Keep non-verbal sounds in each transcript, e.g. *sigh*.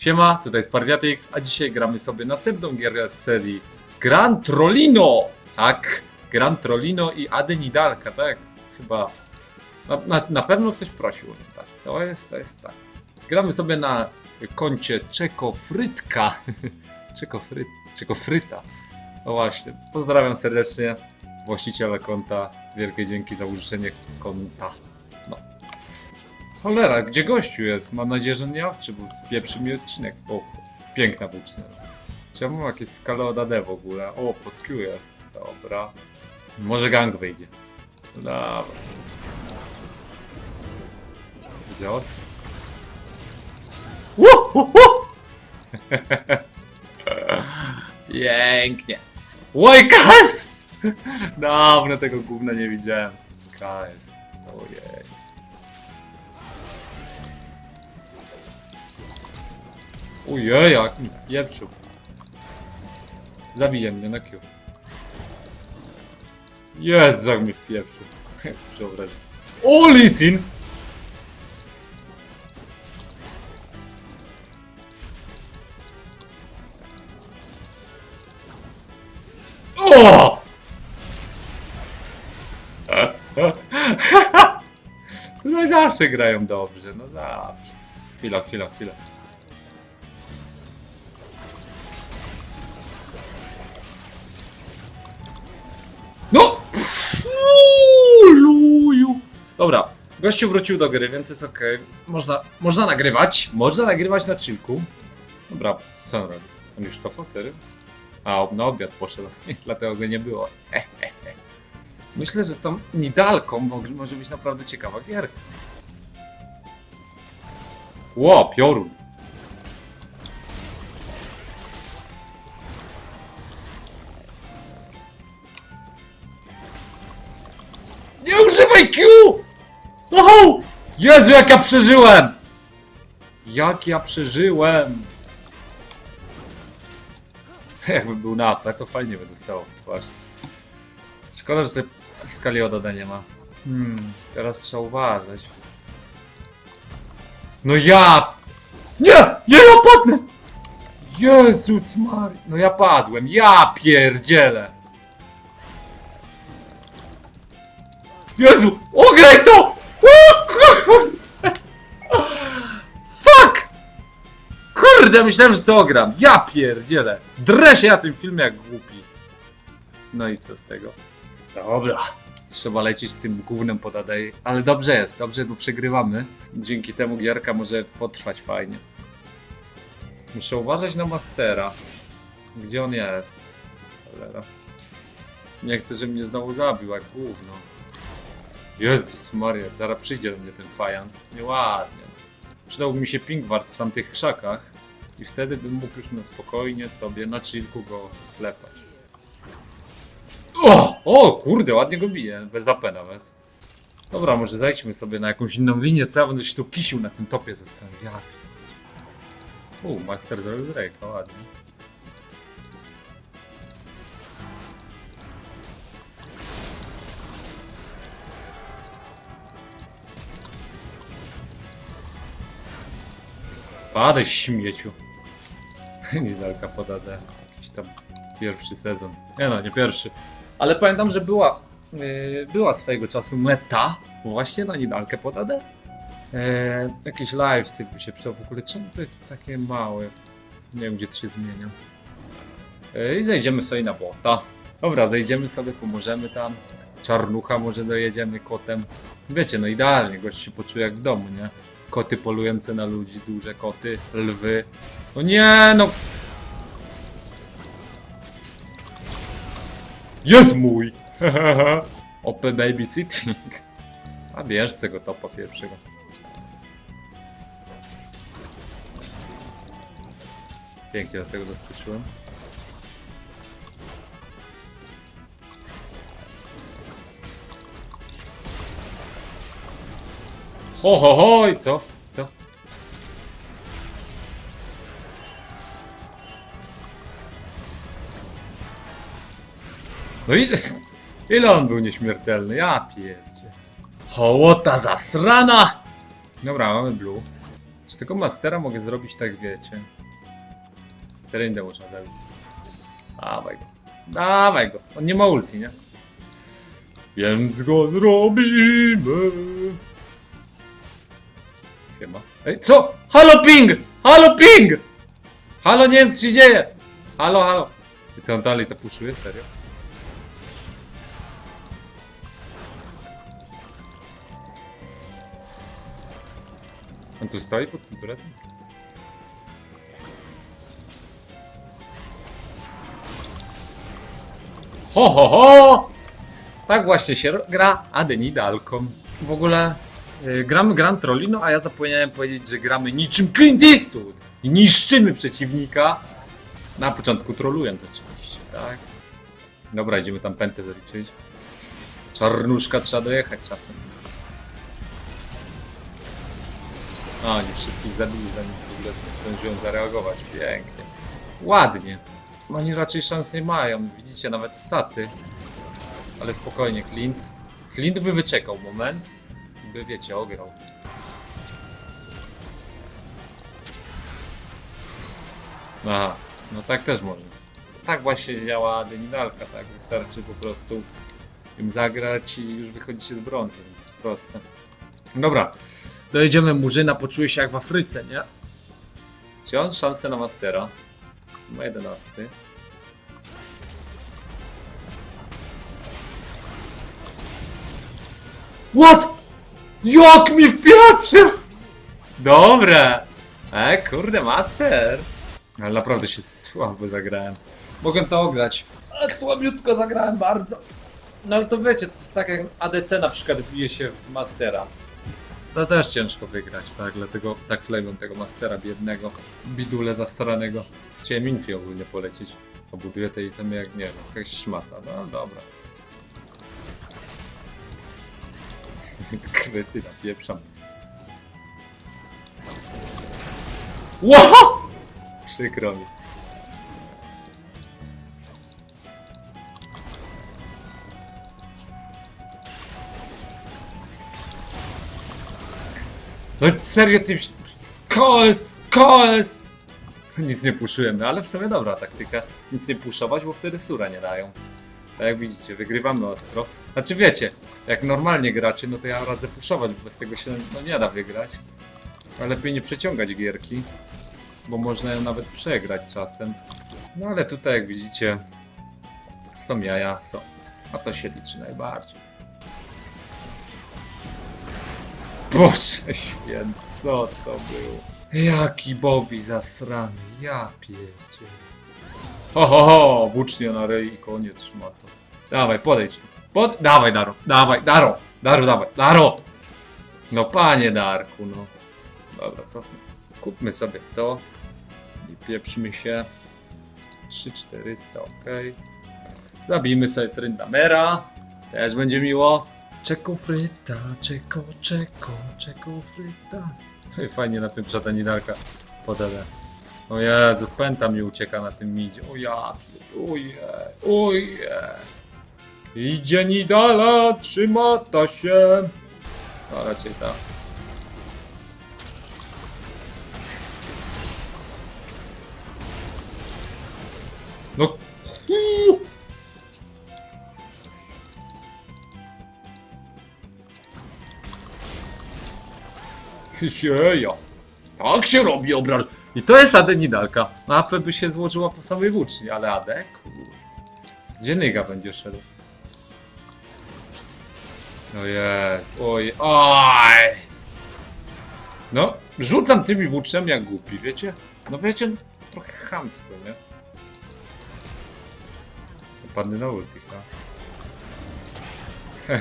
Siema, tutaj jest Pardiatix, a dzisiaj gramy sobie następną gierę z serii Gran Trollino! Tak, Gran Trollino i Ady Nidalka, tak? Chyba. Na, na, na pewno ktoś prosił o tak. To jest, to jest tak. Gramy sobie na koncie Czekofrytka. *laughs* Czekofry, Czekofryta. No właśnie, pozdrawiam serdecznie właściciela konta. Wielkie dzięki za użyczenie konta. Cholera, gdzie gościu jest? Mam nadzieję, że nie awczy, bo pieprzy mi odcinek. O, piękna włócznia. Czemu jakieś skale od AD w ogóle? O, pod Q jest. Dobra. Może gang wyjdzie. Dobra. Widziałeś? *laughs* Pięknie. Oj, KS! Dawno tego gówna nie widziałem. KS. Ojej. Ojej, jak mi wpieprzył. Zabiję mnie na Q. Jezu, jak mi wpieprzył. *laughs* Przeobraź. O, Lisin! *laughs* No zawsze grają dobrze, no zawsze. Chwila, chwila, chwila. Dobra, gościu wrócił do gry, więc jest okej. Można, można nagrywać. Można nagrywać na chillku. Dobra, co on robi? On już cofał, serio? A, na obiad poszedł, *laughs* dlatego go nie było. *laughs* Myślę, że tą nidalką mo- może być naprawdę ciekawa gierka. Ło, piorun. Oho! Jezu, jak ja przeżyłem! Jak ja przeżyłem! *laughs* Jakby był na atak, to fajnie by dostało w twarz. Szkoda, że tej skali od nie ma. Hmm, teraz trzeba uważać. No ja! Nie! Nie, ja padnę! Jezus Mary... No ja padłem, ja pierdzielę! Jezu! Ograj to! Kurde, myślałem, że to ogram. Ja pierdzielę. Drę się na tym filmie jak głupi. No i co z tego? Dobra. Trzeba lecieć tym głównym pod. Ale dobrze jest, dobrze jest, bo przegrywamy. Dzięki temu gierka może potrwać fajnie. Muszę uważać na Mastera. Gdzie on jest? Cholera. Nie chcę, żeby mnie znowu zabił, jak gówno. Jezus Maria, zaraz przyjdzie do mnie ten fajans. Nieładnie. Przydałby mi się pingwart w tamtych krzakach i wtedy bym mógł już na spokojnie sobie na chillku go klepać. O! O, kurde, ładnie go bije, bez AP nawet. Dobra, może zejdźmy sobie na jakąś inną linię, co ja będę się tu kisił na tym topie. Jak? U, Master Drake'a, ładnie. Padaj śmieciu. *laughs* Niedalka podada. Jakiś tam pierwszy sezon. Nie no, nie pierwszy. Ale pamiętam, że była, yy, była swojego czasu meta właśnie na Nidalkę podadę. Eee, jakiś lifestyle by się przydał w ogóle. Czemu to jest takie małe? Nie wiem, gdzie to się zmienia. Eee, I zejdziemy sobie na bota. Dobra, zejdziemy sobie, pomożemy tam. Czarnucha może dojedziemy kotem. Wiecie, no idealnie, gość się poczuje jak w domu, nie? Koty polujące na ludzi, duże koty, lwy. No nie, no. Jest mój! *laughs* OP babysitting. A bierz tego topa pierwszego. Pięknie do tego zaskoczyłem. Ho, ho, ho, i co? Co? No i *laughs* ile on był nieśmiertelny? Ja pierdzie. Hołota zasrana! Dobra, mamy blue. Czy tego Mastera mogę zrobić tak, wiecie? Terindę można zabić. Dawaj go. Dawaj go. On nie ma ulti, nie? Więc go zrobimy. Chyba. Ej, co? Halo ping! Halo ping! Halo, nie wiem co się dzieje! Halo, halo. I to on dalej to puszuje? Serio? On tu stoi pod tym turetem? Ho, ho, ho! Tak właśnie się gra Adenidalką. W ogóle y, gramy Gran Trollino, a ja zapomniałem powiedzieć, że gramy niczym Clint Eastwood i niszczymy przeciwnika. Na początku trolując oczywiście, tak? Dobra, idziemy tam pętę zaliczyć. Czarnuszka trzeba dojechać czasem. A, oni wszystkich zabili, zanim w ogóle zdążyłem zareagować. Pięknie. Ładnie. Oni raczej szans nie mają. Widzicie nawet staty. Ale spokojnie, Clint. Clint by wyczekał moment. By wiecie, ograł. Aha, no tak też można. Tak właśnie działa Deninalka, tak? Wystarczy po prostu im zagrać i już wychodzicie z brązu, więc proste. Dobra, dojedziemy Murzyna, poczuje się jak w Afryce, nie? Czy on szansę na Mastera? Ma 11. What? Jak mi wpieprzył! Dobre! E, kurde, master! Ale naprawdę się słabo zagrałem. Mogłem to ograć. Ale słabiutko zagrałem bardzo. No ale to wiecie, to jest tak jak ADC na przykład bije się w Mastera. To też ciężko wygrać, tak? Dlatego tak flame'em tego Mastera biednego, bidule zasranego. Chciałem Infi ogólnie polecieć. Obuduję te itemy jak, nie wiem, jakaś szmata. No dobra. Kryty napieprzam. Wow! Przykro mi. No serio ty... KS! KS! Nic nie puszyłem, no ale w sumie dobra taktyka. Nic nie puszować, bo wtedy sura nie dają. Tak jak widzicie, wygrywamy ostro. Znaczy wiecie, jak normalnie graczy, no to ja radzę puszować, bo bez tego się no, nie da wygrać. Ale lepiej nie przeciągać gierki, bo można ją nawet przegrać czasem. No ale tutaj jak widzicie, są jaja, są. A to się liczy najbardziej. Boże święty, co to było? Jaki Bobby zasrany, ja pierdzie. Ho, ho, ho, włócznie na rej i koniec szmato. Dawaj, podejdź tu. Pod... Dawaj, Daro, dawaj, Daro, Daro, dawaj, Daro! No panie Darku, no. Dobra, cofnę. Kupmy sobie to i pieprzmy się. 3400, ok. Zabijmy sobie Tryndamera. Też będzie miło. Czeko fryta, czeko, czeko, czeko fryta. No Fajnie na tym szataninarka podele. O Jezus, pęta mi ucieka na tym midzie. O ja, oje, oje. Idzie Nidala, trzyma ta się. No raczej tak. No. Sieja. Tak się robi obraż. I to jest Adenidalka. No AP by się złożyła po samej włóczni, ale Ade? Kurde. Gdzie Nyga będzie szedł? O jest. Oj. Oj. No, rzucam tymi włóczniami jak głupi, wiecie? No wiecie, trochę chamsko, nie? Padny na ulti, no. *laughs*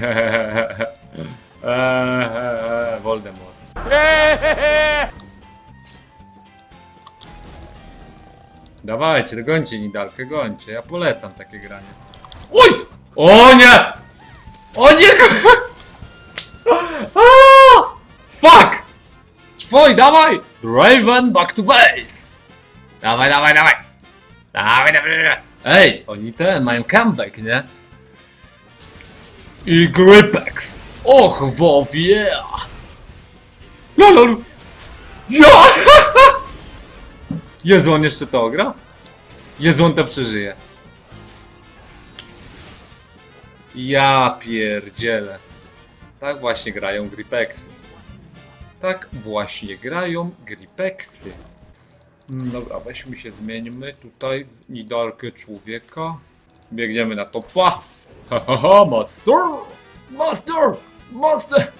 Eee, Voldemort. Dawajcie, dogońcie Nidalkę, gońcie. Ja polecam takie granie. Oj! O nie! O nie! *laughs* Fuck! Twoj, dawaj! Draven back to base! Dawaj, dawaj, dawaj! Dawaj, dawaj, dawaj! Ej, oni ten, mają comeback, nie? I Gripex! Och, wow, yeah! Lolol! Ja! *laughs* Jezu, on jeszcze to gra? Jezu, on to przeżyje. Ja pierdzielę. Tak właśnie grają Gripexy. Tak właśnie grają Gripexy. Mm, Dobra, weźmy się, zmieńmy tutaj w nidalkę człowieka. Biegniemy na topa. Ha ha ha, master! Master! Master!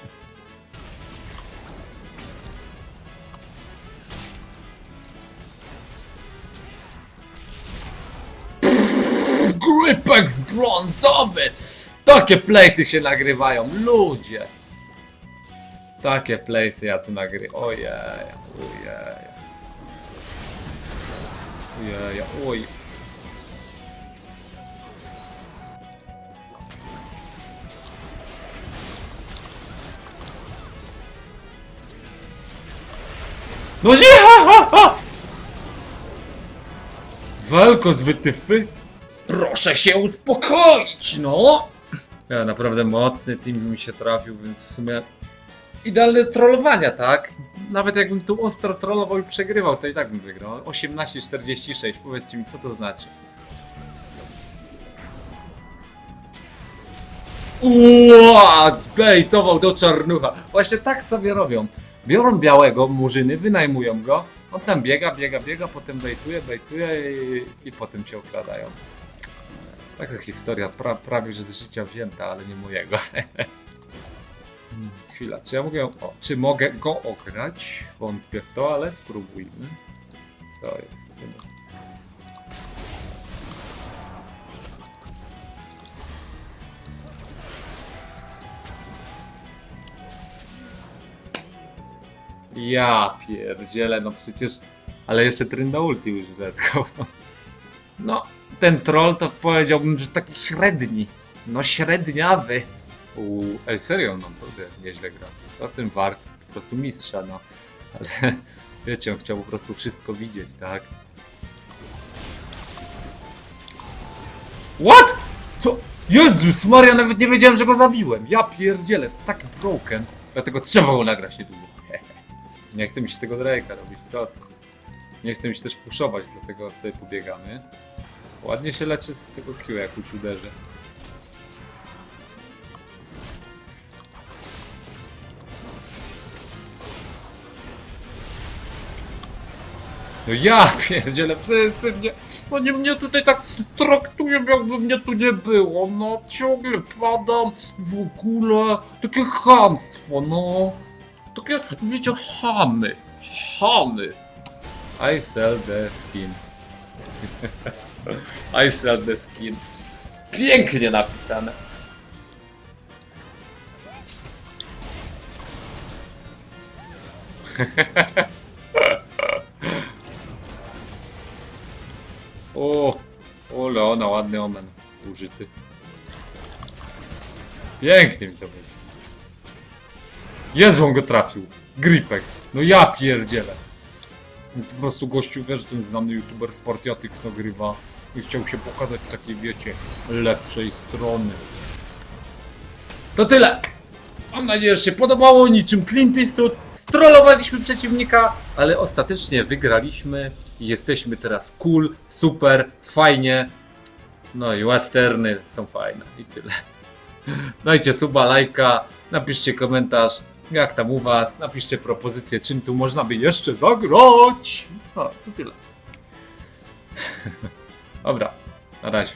Grypex brązowy! Takie playsy się nagrywają, ludzie! Takie playsy ja tu nagrywam. Ojej, ojej. Ojej, oj. No nie! Ha, ha, ha! Walko z wytyfy? Proszę się uspokoić, no! Ja naprawdę mocny team mi się trafił, więc w sumie idealne trollowania, tak? Nawet jakbym tu ostro trollował i przegrywał, to i tak bym wygrał. 18-46, powiedzcie mi, co to znaczy. Uaa, zbejtował do czarnucha. Właśnie tak sobie robią. Biorą białego, murzyny, wynajmują go, on tam biega, biega, biega, potem bejtuje, bejtuje i, i potem się okradają. Taka historia, pra, prawie że z życia wzięta, ale nie mojego. *laughs* Hmm, Chwila, czy ja mogę. O, czy mogę go ograć? Wątpię w to, ale spróbujmy. Co jest, synu? Ja pierdzielę, no przecież... Ale jeszcze Trynda ulti już wzetkował. No, ten troll to powiedziałbym, że taki średni. No średniawy. Uuu, ej, serio, no to nie- nieźle gra. To ten wart po prostu mistrza, no. Ale *laughs* wiecie, on chciał po prostu wszystko widzieć, tak? What? Co? Jezus Maria, nawet nie wiedziałem, że go zabiłem. Ja pierdzielę, to tak broken. Dlatego trzeba go nagrać niedługo. *laughs* Nie chce mi się tego Drake'a robić, co? Nie chce mi się też puszować, dlatego sobie pobiegamy. Ładnie się leczy z tego Q, jak już uderzę. No ja *laughs* pierdzielę, wszyscy mnie, oni mnie tutaj tak traktują, jakby mnie tu nie było, no ciągle padam w ogóle, takie chamstwo, no. Takie, wiecie, chamy, chamy. I sell the skin. *laughs* I sell the skin. Pięknie napisane. *laughs* o, o Leona, ładny omen użyty. Pięknie mi to wyszło. Jezu, on go trafił. Gripex. No ja pierdzielę. No Po prostu gościu wie, że ten znany youtuber Sportiatyx nagrywa i chciał się pokazać z takiej, wiecie, lepszej strony. To tyle! Mam nadzieję, że się podobało, niczym Clint Eastwood. Strollowaliśmy przeciwnika, ale ostatecznie wygraliśmy jesteśmy teraz cool, super, fajnie. No i westerny są fajne i tyle. Dajcie suba, lajka, napiszcie komentarz, jak tam u was, napiszcie propozycję, czym tu można by jeszcze zagrać. No, to tyle. *laughs* Dobra, na razie.